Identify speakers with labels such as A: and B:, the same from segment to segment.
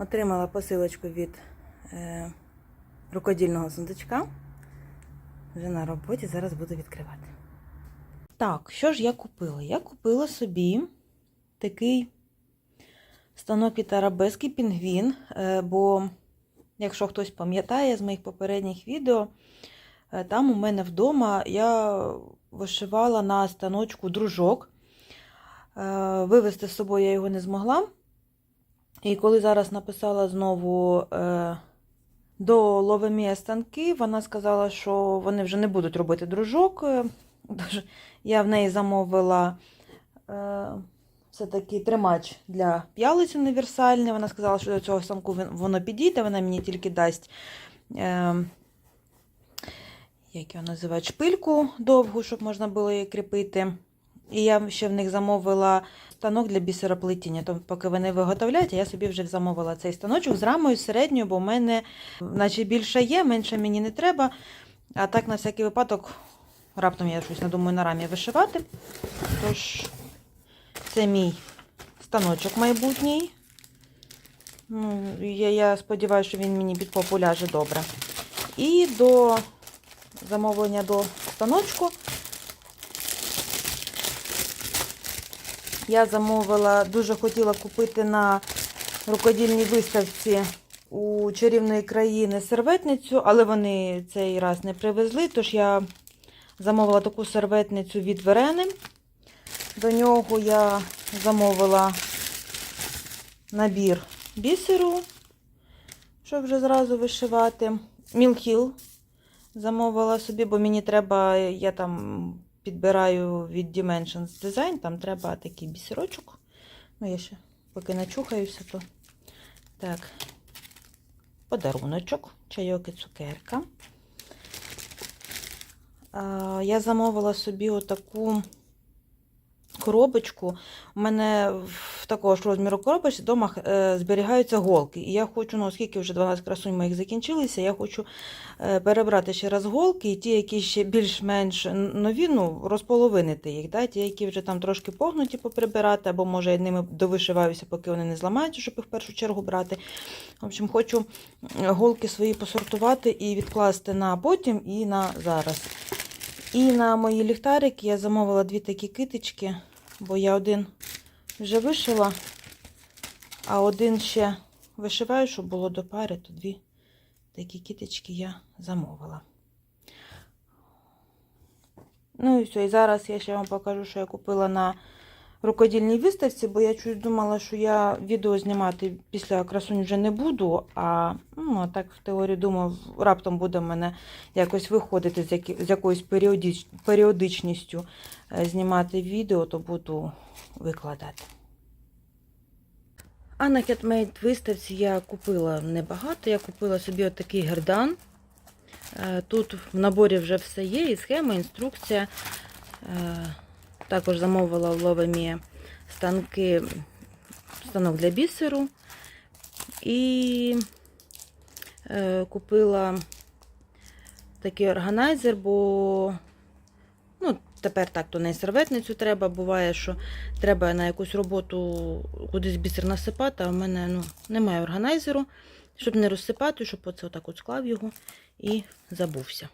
A: Отримала посилочку від е, рукодільного сундучка. Вже на роботі, зараз буду відкривати. Так, що ж я купила? Я купила собі такий станок від арабески пінгвін, е, бо, якщо хтось пам'ятає з моїх попередніх відео, е, там у мене вдома я вишивала на станочку дружок. Е, Вивезти з собою я його не змогла. І коли зараз написала знову е, до Ловемія станки, вона сказала, що вони вже не будуть робити дружок. Е, Тож я в неї замовила е, все-таки тримач для п'ялиць універсальний. Вона сказала, що до цього станку воно підійде, вона мені тільки дасть. Е, як його називають, шпильку довгу, щоб можна було її кріпити. І я ще в них замовила станок для бісероплетіння. Тому поки вони виготовляють, я собі вже замовила цей станочок з рамою середньою, бо в мене наче більше є, менше мені не треба. А так, на всякий випадок, раптом я щось надумаю на рамі вишивати. Тож, це мій станочок майбутній. Ну, я, я сподіваюся, що він мені під попу ляже добре. І до замовлення до станочку я замовила, дуже хотіла купити на рукодільній виставці у чарівної країни серветницю, але вони цей раз не привезли, тож я замовила таку серветницю від Верени. До нього я замовила набір бісеру, щоб вже зразу вишивати. Мілхіл замовила собі, бо мені треба, я там підбираю від Dimensions Design, там треба такий бісерочок. Ну, я ще поки начухаюся, то так, подаруночок, чайок і цукерка. Я замовила собі отаку коробочку. У мене в такого ж розміру коробочці вдома е, зберігаються голки. І я хочу, ну, оскільки вже 12 красунь моїх закінчилися, я хочу е, перебрати ще раз голки, і ті, які ще більш-менш нові, ну, розполовинити їх. Да? Ті, які вже там трошки погнуті поприбирати, або може я ними довишиваюся, поки вони не зламаються, щоб їх в першу чергу брати. В общем, хочу голки свої посортувати і відкласти на потім і на зараз. І на мої ліхтарики я замовила дві такі китички, бо я один вже вишила, а один ще вишиваю, щоб було до пари, то дві такі кіточки я замовила. Ну і все, і зараз я ще вам покажу, що я купила на рукодільній виставці, бо я чуть думала, що я відео знімати після красунь вже не буду, а ну, так в теорії думав, раптом буде в мене якось виходити з, які, з якоюсь періодич, періодичністю е, знімати відео, то буду викладати. А на Catmade виставці я купила небагато. Я купила собі отакий гердан. Е, Тут в наборі вже все є, і схема, інструкція. Також замовила в Ловемі станки, станок для бісеру. І е, купила такий органайзер, бо ну, тепер так, то не серветницю треба. Буває, що треба на якусь роботу кудись бісер насипати, а в мене ну, немає органайзеру, щоб не розсипати, щоб оце отак от склав його і забувся.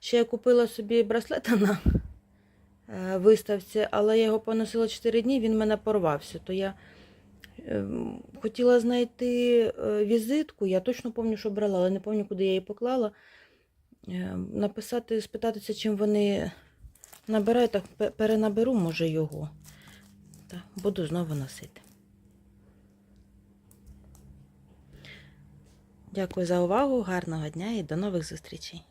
A: Ще я купила собі браслета на виставці, але я його поносила 4 дні, він мене порвався. То я ем, хотіла знайти е, візитку, я точно пам'ятаю, що брала, але не пам'ятаю, куди я її поклала. Е, Написати, спитатися, чим вони набирають, так перенаберу, може, його. Та буду знову носити. Дякую за увагу, гарного дня і до нових зустрічей.